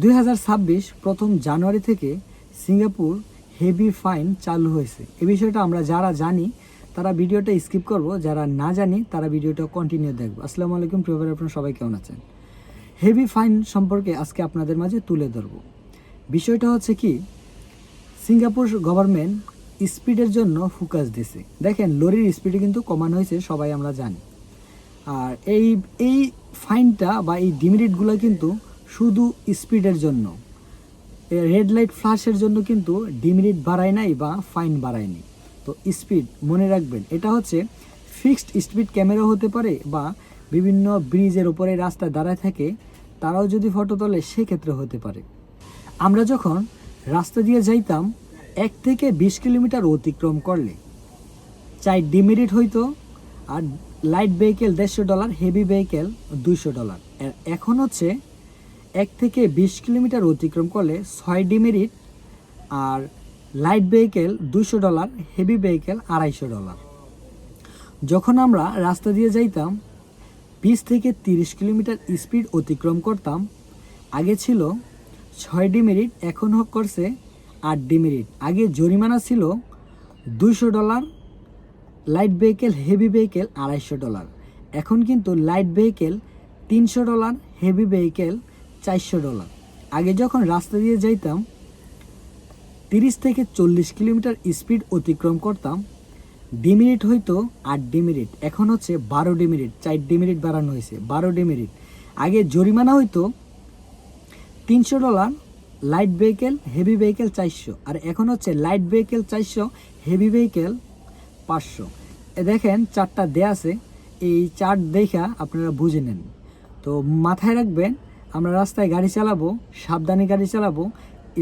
দুই হাজার ছাব্বিশ প্রথম জানুয়ারি থেকে সিঙ্গাপুর হেভি ফাইন চালু হয়েছে। এ বিষয়টা আমরা যারা জানি, তারা ভিডিওটা স্কিপ করব। যারা না জানি, তারা ভিডিওটা কন্টিনিউ দেখব। আসসালামু আলাইকুম প্রিয়ভার আপনারা সবাই কেমন আছেন? হেভি ফাইন সম্পর্কে আজকে আপনাদের মাঝে তুলে ধরবো। বিষয়টা হচ্ছে কি, সিঙ্গাপুর গভর্নমেন্ট স্পিডের জন্য ফোকাস দিছে। দেখেন, লরির স্পিডে কিন্তু কমানো হয়েছে, সবাই আমরা জানি। আর এই এই ফাইনটা বা এই ডিমিরিটগুলো কিন্তু শুধু স্পিডের জন্য। রেড লাইট ফ্ল্যাশের জন্য কিন্তু ডিমিরিট বাড়ায় নাই বা ফাইন বাড়ায়নি তো স্পিড, মনে রাখবেন, এটা হচ্ছে ফিক্সড স্পিড ক্যামেরা হতে পারে বা বিভিন্ন ব্রিজের উপরে রাস্তায় দাঁড়ায় থাকে, তারাও যদি ফটো তোলে, সেক্ষেত্রে হতে পারে। আমরা যখন রাস্তা দিয়ে যাইতাম, এক থেকে বিশ কিলোমিটার অতিক্রম করলে। চাই ডিমেরিট হইতো, আর লাইট ভেহিকেল দেড়শো ডলার হেভি ভেহিকেল দুইশো ডলার এখন হচ্ছে এক থেকে বিশ কিলোমিটার অতিক্রম করলে ছয় ডিমেরিট আর লাইট ভেহিকেল দুশো ডলার, হেভি ভেহিকেল আড়াইশো ডলার। যখন আমরা রাস্তা দিয়ে যাইতাম, বিশ থেকে তিরিশ কিলোমিটার স্পিড অতিক্রম করতাম, আগে ছিল ছয় ডিমেরিট, এখন হোক করছে আট ডিমেরিট। আগে জরিমানা ছিল দুশো dollar, light vehicle, heavy vehicle আড়াইশো ডলার। এখন কিন্তু লাইট ভেহিকেল তিনশো ডলার, হেভি ভেহিকেল চারশো ডলার। আগে যখন রাস্তা দিয়ে যাইতাম, তিরিশ থেকে চল্লিশ কিলোমিটার স্পিড অতিক্রম করতাম। ডিমিনিট হইতো আট ডিমিনিট, এখন হচ্ছে বারো ডিমিনিট, চার ডিমিনিট বাড়ানো হয়েছে, বারো ডিমিনিট। আগে জরিমানা হইতো তিনশো dollar, light vehicle, heavy vehicle চারশো, আর এখন হচ্ছে লাইট ভেহিকেল চারশো, হেভি ভেহিকেল পাঁচশো। দেখেন, চারটা দেয়া আছে, এই চার্ট দেখা আপনারা বুঝে নেন। তো মাথায় রাখবেন আমরা রাস্তায় গাড়ি চালাবো, সাবধানে গাড়ি চালাবো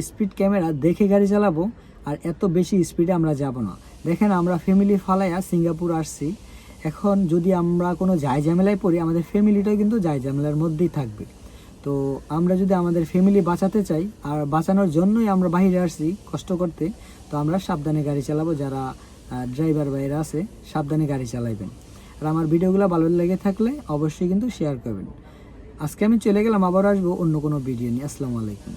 স্পিড ক্যামেরা দেখে গাড়ি চালাবো, আর এত বেশি স্পিডে আমরা যাব না। দেখেন আমরা ফ্যামিলি ফালাইয়া সিঙ্গাপুর আসছি। এখন যদি আমরা কোনো জায় ঝামেলায় পড়ি, আমাদের ফ্যামিলিটাও কিন্তু জায় ঝামেলার মধ্যেই থাকবে। তো আমরা যদি আমাদের ফ্যামিলি বাঁচাতে চাই, আর বাঁচানোর জন্যই আমরা বাইরে আসছি কষ্ট করতে, তো আমরা সাবধানে গাড়ি চালাবো। যারা ড্রাইভার বাইরে আছে, সাবধানে গাড়ি চালাইবেন। আর আমার ভিডিওগুলো ভালো লেগে থাকলে অবশ্যই কিন্তু শেয়ার করবেন। আজকে আমি চলে গেলাম আবার আসব অন্য কোনো ভিডিও নিয়ে। আসসালামু আলাইকুম।